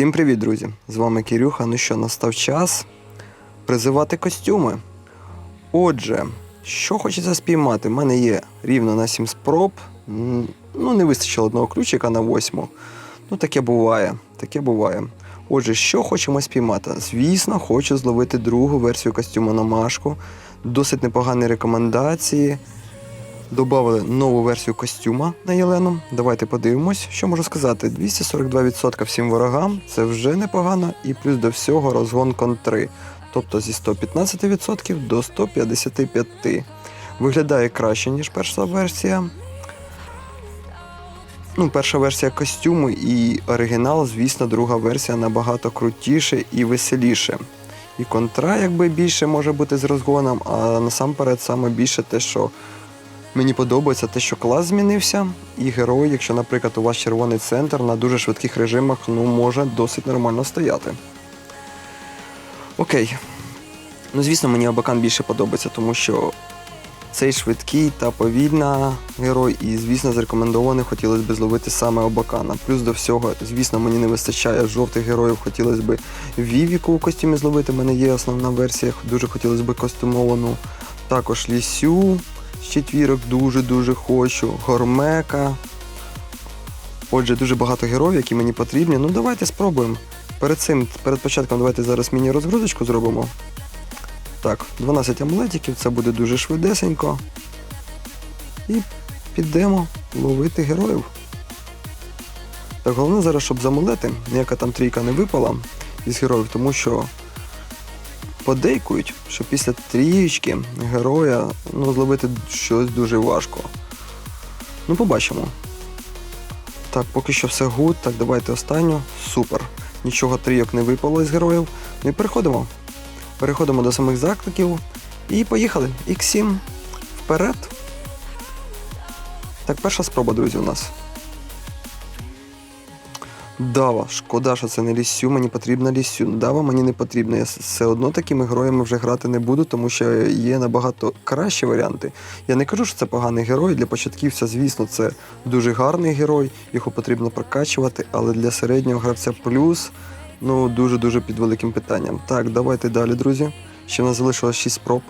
Всім привіт, друзі! З вами Кирюха. Ну що, настав час призивати костюми. Отже, що хочеться спіймати? У мене є рівно на 7 спроб. Ну, не вистачило одного ключика на восьму. Ну, таке буває. Таке буває. Отже, що хочемо спіймати? Звісно, хочу зловити другу версію костюму на Машку. Досить непогані рекомендації. Добавили нову версію костюма на Єлену. Давайте подивимось, що можу сказати. 242% всім ворогам це вже непогано, і плюс до всього розгон контри. Тобто зі 115% до 155%. Виглядає краще, ніж перша версія. Ну, перша версія костюму і оригінал, звісно, друга версія набагато крутіше і веселіше. І контра, якби більше може бути з розгоном, а насамперед саме більше те, що Мені подобається те, що клас змінився, і герой, якщо, наприклад, у вас червоний центр на дуже швидких режимах, ну, може досить нормально стояти. Окей. Ну, звісно, мені Абакан більше подобається, тому що цей швидкий та повільна герой, і, звісно, зарекомендований хотілося б зловити саме Обакана. Плюс до всього, звісно, мені не вистачає жовтих героїв, хотілося б Вівіку у костюмі зловити. У мене є основна версія, дуже хотілося б костюмовану. Також Лісю з четвірок дуже-дуже хочу. Гормека. Отже, дуже багато героїв, які мені потрібні. Ну, давайте спробуємо. Перед цим, перед початком, давайте зараз міні-розгрузочку зробимо. Так, 12 амулетиків, це буде дуже швидесенько. І підемо ловити героїв. Так, головне зараз, щоб з амулети ніяка там трійка не випала із героїв, тому що подейкують, що після трієчки героя ну, зловити щось дуже важко. Ну, побачимо. Так, поки що все гуд. Так, давайте останню. Супер. Нічого трійок не випало із героїв. Ну і переходимо. Переходимо до самих закликів. І поїхали. X7 вперед. Так, перша спроба, друзі, у нас. Дава, шкода, що це не лісю, мені потрібна лісю. Дава мені не потрібна. Я все одно такими героями вже грати не буду, тому що є набагато кращі варіанти. Я не кажу, що це поганий герой. Для початківця, звісно, це дуже гарний герой, його потрібно прокачувати, але для середнього гравця плюс ну дуже-дуже під великим питанням. Так, давайте далі, друзі. Ще в нас залишилось 6 спроб.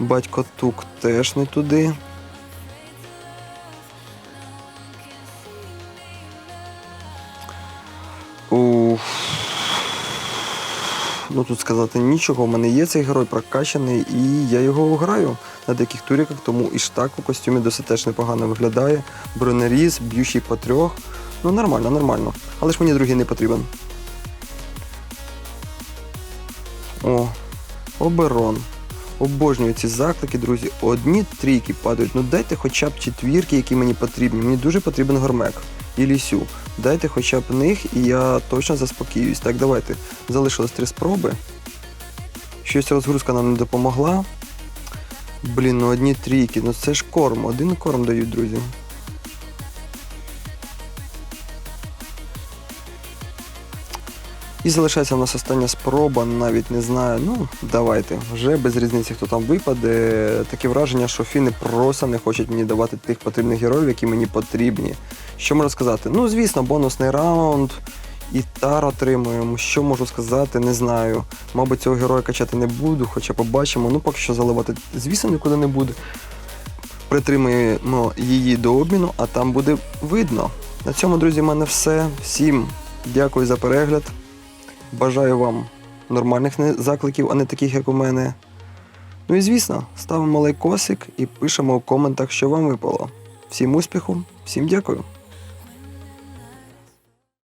Батько Тук теж не туди. Ну тут сказати нічого. У мене є цей герой прокачаний, і я його граю на деяких туріках, тому і штак у костюмі досить теж непогано виглядає. Бронеріз, б'ючий по трьох. Ну нормально, нормально. Але ж мені другий не потрібен. О, оберон. Обожнюю ці заклики, друзі. Одні трійки падають. Ну дайте хоча б четвірки, які мені потрібні. Мені дуже потрібен гормек і лісю. Дайте хоча б них, і я точно заспокоююсь. Так, давайте. Залишилось три спроби. Щось розгрузка нам не допомогла. Блін, ну одні трійки. Ну це ж корм. Один корм дають, друзі. І залишається у нас остання спроба, навіть не знаю. Ну, давайте. Вже без різниці, хто там випаде. Таке враження, що фіни просто не хочуть мені давати тих потрібних героїв, які мені потрібні. Що можу сказати? Ну, звісно, бонусний раунд. І тар отримуємо. Що можу сказати, не знаю. Мабуть, цього героя качати не буду, хоча побачимо. Ну, поки що заливати, звісно, нікуди не буде. Притримуємо її до обміну, а там буде видно. На цьому, друзі, в мене все. Всім дякую за перегляд. Бажаю вам нормальних закликів, а не таких, як у мене. Ну і звісно, ставимо лайкосик і пишемо у коментах, що вам випало. Всім успіху, всім дякую.